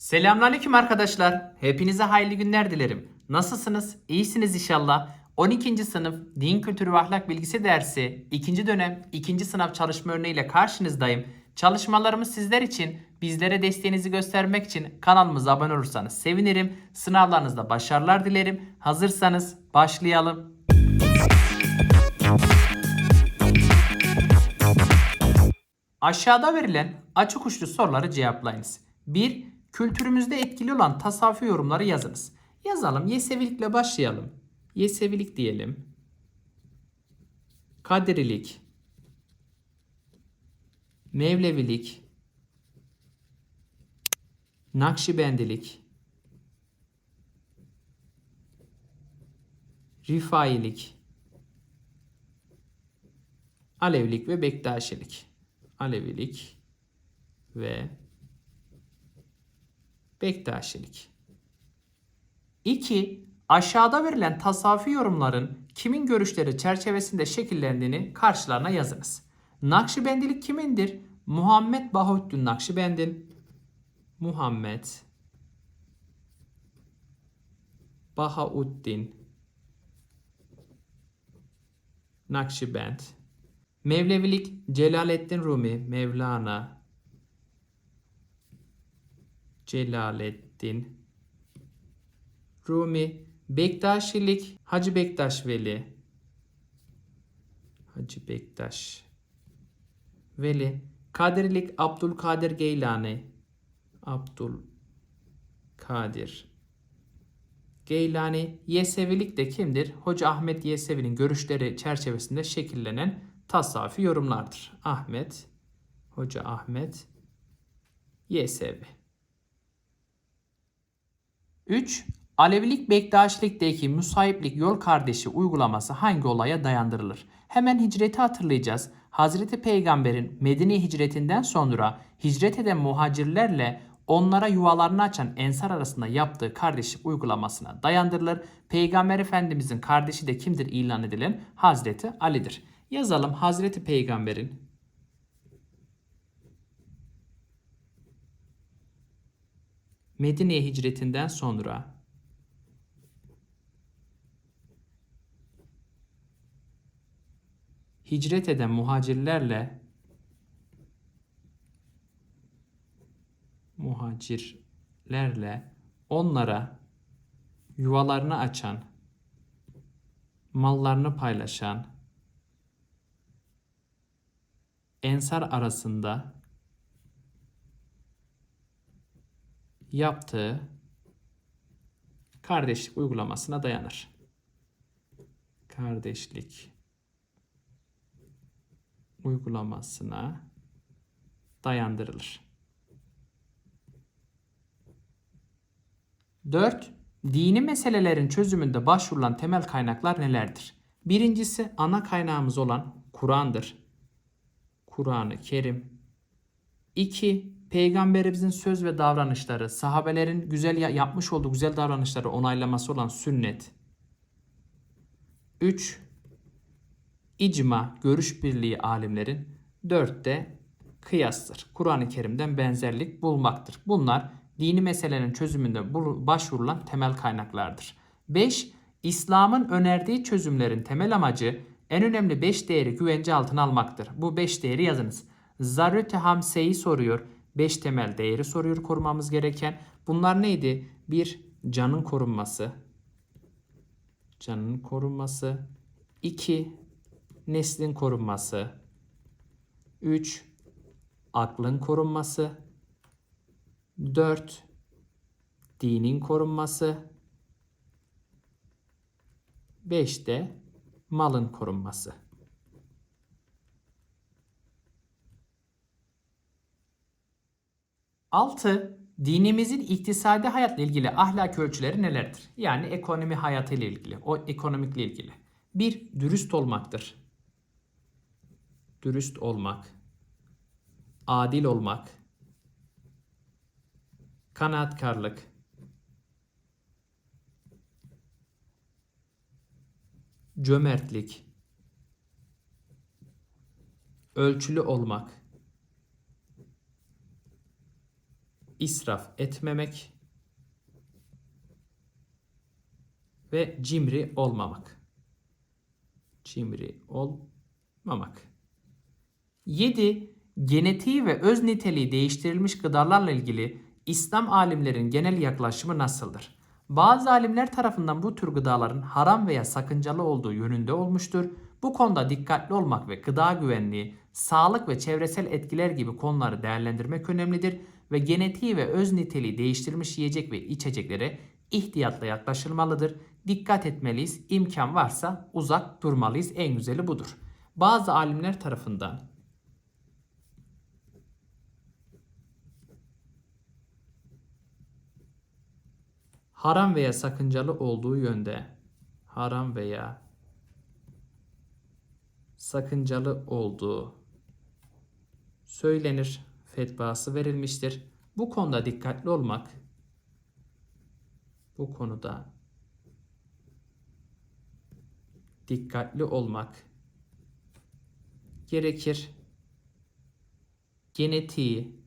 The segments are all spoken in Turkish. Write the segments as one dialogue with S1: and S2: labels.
S1: Selamünaleyküm arkadaşlar. Hepinize hayırlı günler dilerim. Nasılsınız? İyisiniz inşallah. 12. sınıf Din Kültürü ve Ahlak Bilgisi dersi 2. dönem 2. sınav çalışma örneğiyle karşınızdayım. Çalışmalarımız sizler için bizlere desteğinizi göstermek için kanalımıza abone olursanız sevinirim. Sınavlarınızda başarılar dilerim. Hazırsanız başlayalım. Aşağıda verilen açık uçlu soruları cevaplayınız. 1. Kültürümüzde etkili olan tasavvufi yorumları yazınız. Yazalım. Yesevilikle başlayalım. Yesevilik diyelim. Kadirilik. Mevlevilik. Nakşibendilik. Rifailik. Alevilik ve Bektaşilik. Alevilik ve Bektaşilik. 2. Aşağıda verilen tasavvufi yorumların kimin görüşleri çerçevesinde şekillendiğini karşılarına yazınız. Nakşibendilik kimindir? Muhammed Bahuddin Nakşibend'in Muhammed Bahauddin Nakşibend Mevlevilik Celaleddin Rumi Mevlana Celaleddin Rumi Bektaşilik Hacı Bektaş Veli. Hacı Bektaş Veli. Kadirilik Abdülkadir Geylani. Abdul Kadir Geylani Yesevilik de kimdir? Hoca Ahmet Yesevi'nin görüşleri çerçevesinde şekillenen tasavvufi yorumlardır. Ahmet Hoca Ahmet Yesevi 3. Alevilik Bektaşilik'teki musahiplik yol kardeşi uygulaması hangi olaya dayandırılır? Hemen hicreti hatırlayacağız. Hazreti Peygamber'in Medine hicretinden sonra hicret eden muhacirlerle onlara yuvalarını açan ensar arasında yaptığı kardeşlik uygulamasına dayandırılır. Peygamber Efendimizin kardeşi de kimdir ilan edilen? Hazreti Ali'dir. Yazalım Hazreti Peygamber'in Medine'ye hicretinden sonra. Hicret eden muhacirlerle muhacirlerle onlara yuvalarını açan, mallarını paylaşan ensar arasında yaptığı kardeşlik uygulamasına dayanır. Kardeşlik uygulamasına dayandırılır. 4. Dini meselelerin çözümünde başvurulan temel kaynaklar nelerdir? Birincisi ana kaynağımız olan Kur'an'dır. Kur'an-ı Kerim. 2. Peygamberimizin söz ve davranışları, sahabelerin güzel ya- yapmış olduğu güzel davranışları onaylaması olan sünnet. 3. İcma, görüş birliği alimlerin. 4 de kıyastır. Kur'an-ı Kerim'den benzerlik bulmaktır. Bunlar dini meselenin çözümünde başvurulan temel kaynaklardır. 5. İslam'ın önerdiği çözümlerin temel amacı en önemli 5 değeri güvence altına almaktır. Bu 5 değeri yazınız. Zarrüte Hamse'yi soruyor. 5 temel değeri soruyor korumamız gereken. Bunlar neydi? 1. Canın korunması. Canın korunması. 2. Neslin korunması. 3. Aklın korunması. 4. Dinin korunması. 5 de malın korunması. Altı, dinimizin iktisadi hayatla ilgili ahlak ölçüleri nelerdir? Yani ekonomi hayatı ile ilgili, o ekonomikle ilgili. Bir, dürüst olmaktır. Dürüst olmak. Adil olmak. Kanaatkarlık. Cömertlik. Ölçülü olmak. İsraf etmemek ve cimri olmamak. Cimri olmamak. 7. Genetiği ve öz niteliği değiştirilmiş gıdalarla ilgili İslam alimlerin genel yaklaşımı nasıldır? Bazı alimler tarafından bu tür gıdaların haram veya sakıncalı olduğu yönünde olmuştur. Bu konuda dikkatli olmak ve gıda güvenliği, sağlık ve çevresel etkiler gibi konuları değerlendirmek önemlidir ve genetiği ve öz niteliği değiştirilmiş yiyecek ve içeceklere ihtiyatla yaklaşılmalıdır. Dikkat etmeliyiz. İmkan varsa uzak durmalıyız. En güzeli budur. Bazı alimler tarafından haram veya sakıncalı olduğu yönde haram veya sakıncalı olduğu söylenir, fetvası verilmiştir. Bu konuda dikkatli olmak bu konuda dikkatli olmak gerekir. Genetiği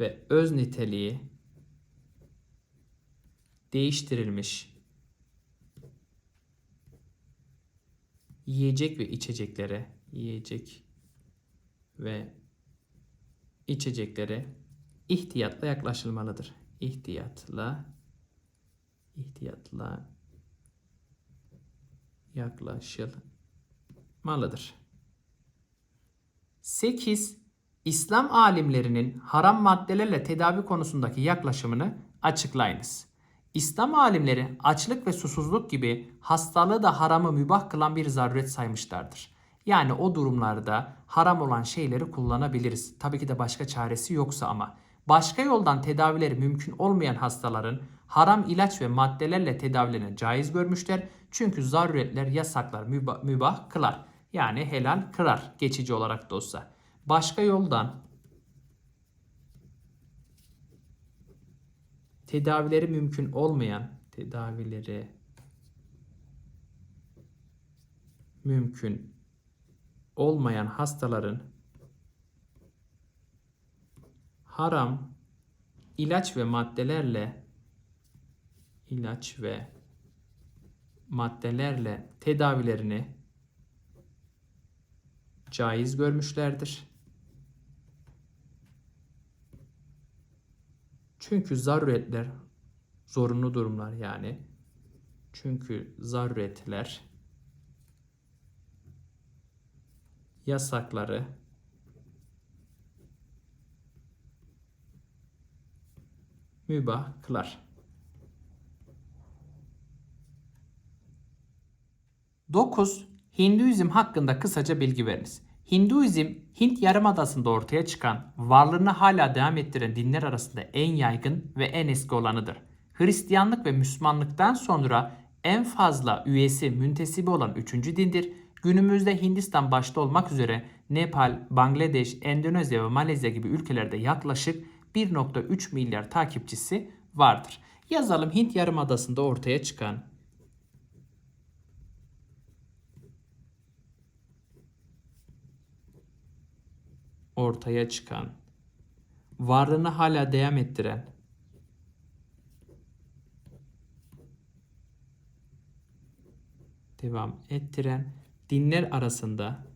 S1: ve öz niteliği değiştirilmiş yiyecek ve içeceklere yiyecek ve içeceklere ihtiyatla yaklaşılmalıdır. İhtiyatla ihtiyatla yaklaşılmalıdır. 8. İslam alimlerinin haram maddelerle tedavi konusundaki yaklaşımını açıklayınız. İslam alimleri açlık ve susuzluk gibi hastalığı da haramı mübah kılan bir zaruret saymışlardır. Yani o durumlarda haram olan şeyleri kullanabiliriz. Tabii ki de başka çaresi yoksa ama. Başka yoldan tedavileri mümkün olmayan hastaların haram ilaç ve maddelerle tedavilerini caiz görmüşler. Çünkü zaruretler yasaklar mübah, mübah kılar. Yani helal kırar geçici olarak da olsa. Başka yoldan tedavileri mümkün olmayan tedavileri mümkün olmayan hastaların haram ilaç ve maddelerle ilaç ve maddelerle tedavilerini caiz görmüşlerdir. Çünkü zaruretler zorunlu durumlar yani. Çünkü zaruretler yasakları mübah kılar. 9. Hinduizm hakkında kısaca bilgi veriniz. Hinduizm, Hint Yarımadası'nda ortaya çıkan, varlığını hala devam ettiren dinler arasında en yaygın ve en eski olanıdır. Hristiyanlık ve Müslümanlıktan sonra en fazla üyesi müntesibi olan üçüncü dindir. Günümüzde Hindistan başta olmak üzere Nepal, Bangladeş, Endonezya ve Malezya gibi ülkelerde yaklaşık 1.3 milyar takipçisi vardır. Yazalım Hint Yarımadası'nda ortaya çıkan. Ortaya çıkan, varlığını hala devam ettiren, devam ettiren dinler arasında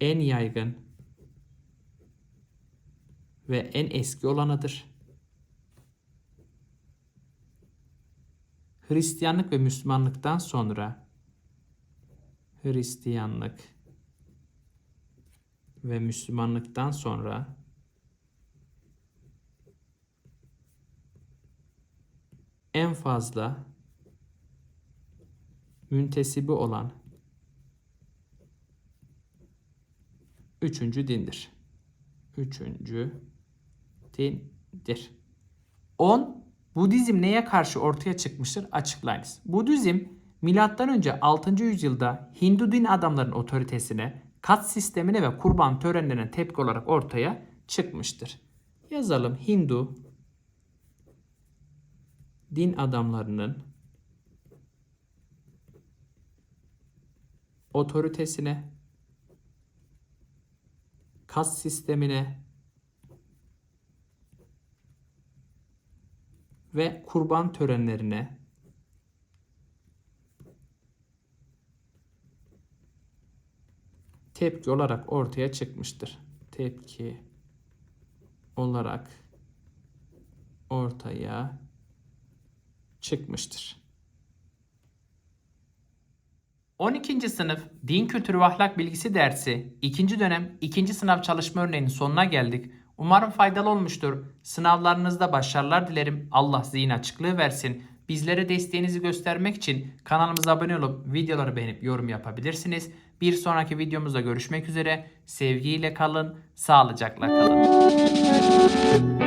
S1: en yaygın ve en eski olanıdır. Hristiyanlık ve Müslümanlıktan sonra Hristiyanlık ve Müslümanlıktan sonra en fazla müntesibi olan üçüncü dindir. Üçüncü dindir. 10. Budizm neye karşı ortaya çıkmıştır? Açıklayınız. Budizm milattan önce 6. yüzyılda Hindu din adamların otoritesine kat sistemine ve kurban törenlerine tepki olarak ortaya çıkmıştır. Yazalım Hindu din adamlarının otoritesine kas sistemine ve kurban törenlerine tepki olarak ortaya çıkmıştır. Tepki olarak ortaya çıkmıştır. 12. sınıf Din Kültürü ve Ahlak Bilgisi dersi 2. dönem 2. sınav çalışma örneğinin sonuna geldik. Umarım faydalı olmuştur. Sınavlarınızda başarılar dilerim. Allah zihin açıklığı versin. Bizlere desteğinizi göstermek için kanalımıza abone olup videoları beğenip yorum yapabilirsiniz. Bir sonraki videomuzda görüşmek üzere. Sevgiyle kalın, sağlıcakla kalın.